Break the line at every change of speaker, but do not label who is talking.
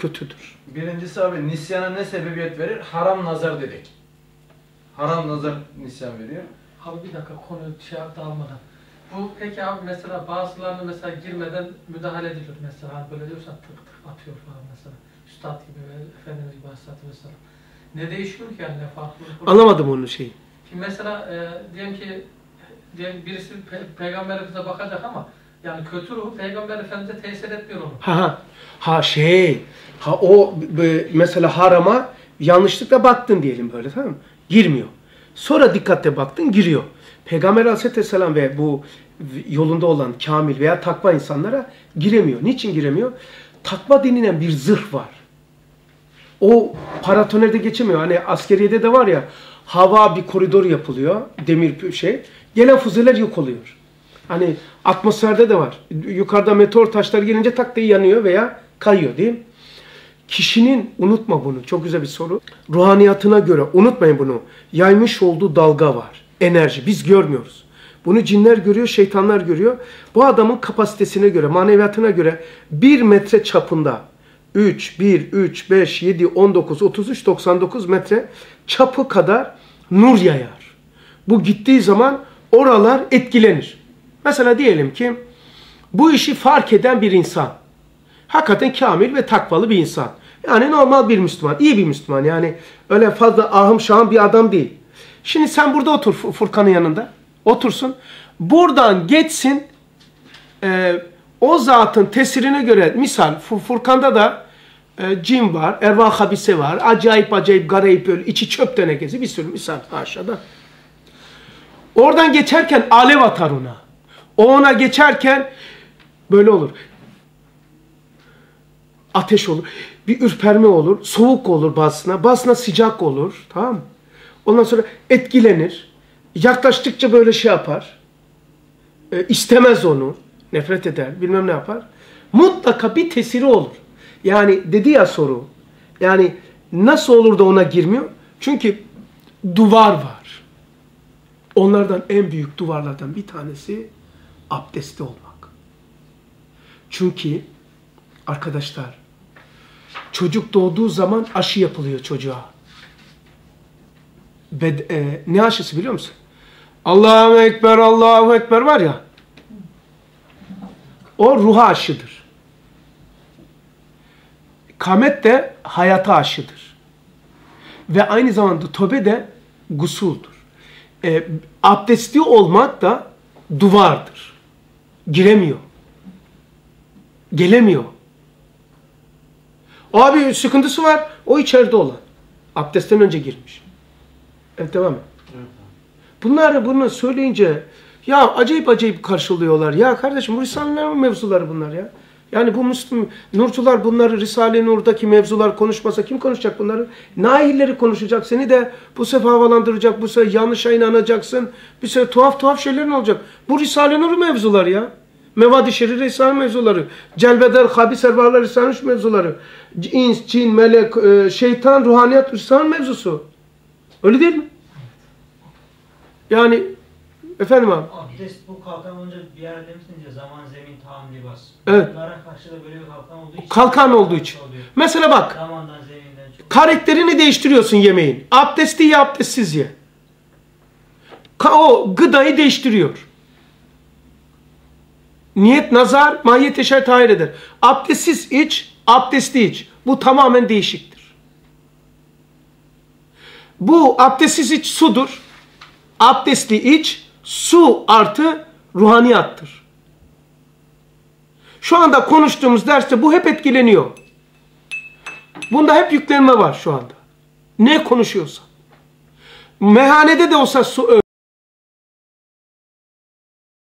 kötüdür.
Birincisi abi nisyana ne sebebiyet verir? Haram nazar dedik. Haram nazar nisyan veriyor.
Abi bir dakika konuyu şey dağılmadan. Bu peki abi mesela bazılarını mesela girmeden müdahale edilir mesela hani böyle diyorsan tık tık atıyor falan mesela. Üstad gibi ve Efendimiz gibi Aleyhisselatü Vesselam. Ne değişiyor ki yani ne farklılık?
Anlamadım onun şeyi.
Şimdi mesela e, diyelim ki diyelim birisi pe peygamberimize bakacak ama yani kötü ruhu peygamber efendimize tesir etmiyor onu.
Ha ha. Ha şey. Ha o mesela harama yanlışlıkla baktın diyelim böyle tamam mı? Girmiyor. Sonra dikkatle baktın giriyor. Peygamber aleyhisselam ve bu yolunda olan kamil veya takva insanlara giremiyor. Niçin giremiyor? Takva denilen bir zırh var. O paratonerde geçemiyor. Hani askeriyede de var ya hava bir koridor yapılıyor. Demir şey. Gelen füzeler yok oluyor. Hani atmosferde de var. Yukarıda meteor taşları gelince tak diye yanıyor veya kayıyor değil mi? Kişinin, unutma bunu, çok güzel bir soru. Ruhaniyatına göre, unutmayın bunu, yaymış olduğu dalga var. Enerji, biz görmüyoruz. Bunu cinler görüyor, şeytanlar görüyor. Bu adamın kapasitesine göre, maneviyatına göre bir metre çapında 3, 1, 3, 5, 7, 19, 33, 99 metre çapı kadar nur yayar. Bu gittiği zaman oralar etkilenir. Mesela diyelim ki bu işi fark eden bir insan. Hakikaten kamil ve takvalı bir insan. Yani normal bir Müslüman, iyi bir Müslüman. Yani öyle fazla ahım şahım bir adam değil. Şimdi sen burada otur Fu- Furkan'ın yanında. Otursun. Buradan geçsin e, o zatın tesirine göre misal Fu- Furkan'da da e, cin var, ervah habise var, acayip acayip garayip böyle içi çöp tenekesi bir sürü misal aşağıda. Oradan geçerken alev atar ona. O ona geçerken böyle olur. Ateş olur. Bir ürperme olur. Soğuk olur bazısına. Bazısına sıcak olur. Tamam? Ondan sonra etkilenir. Yaklaştıkça böyle şey yapar. E, istemez onu. Nefret eder. Bilmem ne yapar. Mutlaka bir tesiri olur. Yani dedi ya soru. Yani nasıl olur da ona girmiyor? Çünkü duvar var. Onlardan en büyük duvarlardan bir tanesi abdestli olmak. Çünkü arkadaşlar çocuk doğduğu zaman aşı yapılıyor çocuğa. Bed- e, ne aşısı biliyor musun? Allahu Ekber, Allahu Ekber var ya. O ruha aşıdır. Kamet de hayata aşıdır. Ve aynı zamanda töbe de gusuldur. E, abdestli olmak da duvardır. Giremiyor. Gelemiyor. Abi sıkıntısı var. O içeride olan. Abdestten önce girmiş. Evet devam et. Bunlar bunu söyleyince ya acayip acayip karşılıyorlar. Ya kardeşim bu Risale-i mevzuları bunlar ya. Yani bu Müslüm, Nurcular bunları Risale-i Nur'daki mevzular konuşmasa kim konuşacak bunları? Nailleri konuşacak. Seni de bu sefer havalandıracak. Bu sefer yanlışa inanacaksın. Bir sefer tuhaf tuhaf şeylerin olacak. Bu Risale-i Nur mevzuları ya. Mevad-i Şerif Risale mevzuları. Celbeder, habis ervarlar Risale-i Nur mevzuları. İns, cin, melek, e, şeytan, ruhaniyat Risale mevzusu. Öyle değil mi? Yani efendim abi.
Abdest bu kalkan olunca bir yerde demiştiniz ya zaman zemin tam libas.
Evet.
Bunlara karşı da böyle bir kalkan olduğu için.
Kalkan olduğu için.
Oluyor.
Mesela bak.
Zamandan zeminden çok.
Karakterini değiştiriyorsun yemeğin. Abdestli ye, abdestsiz ye. O gıdayı değiştiriyor. Niyet, nazar, mahiyet eşer tahir eder. Abdestsiz iç, abdestli iç. Bu tamamen değişiktir. Bu abdestsiz iç sudur. Abdestli iç, su artı ruhaniyattır. Şu anda konuştuğumuz derste bu hep etkileniyor. Bunda hep yüklenme var şu anda. Ne konuşuyorsa. Meyhanede de olsa su-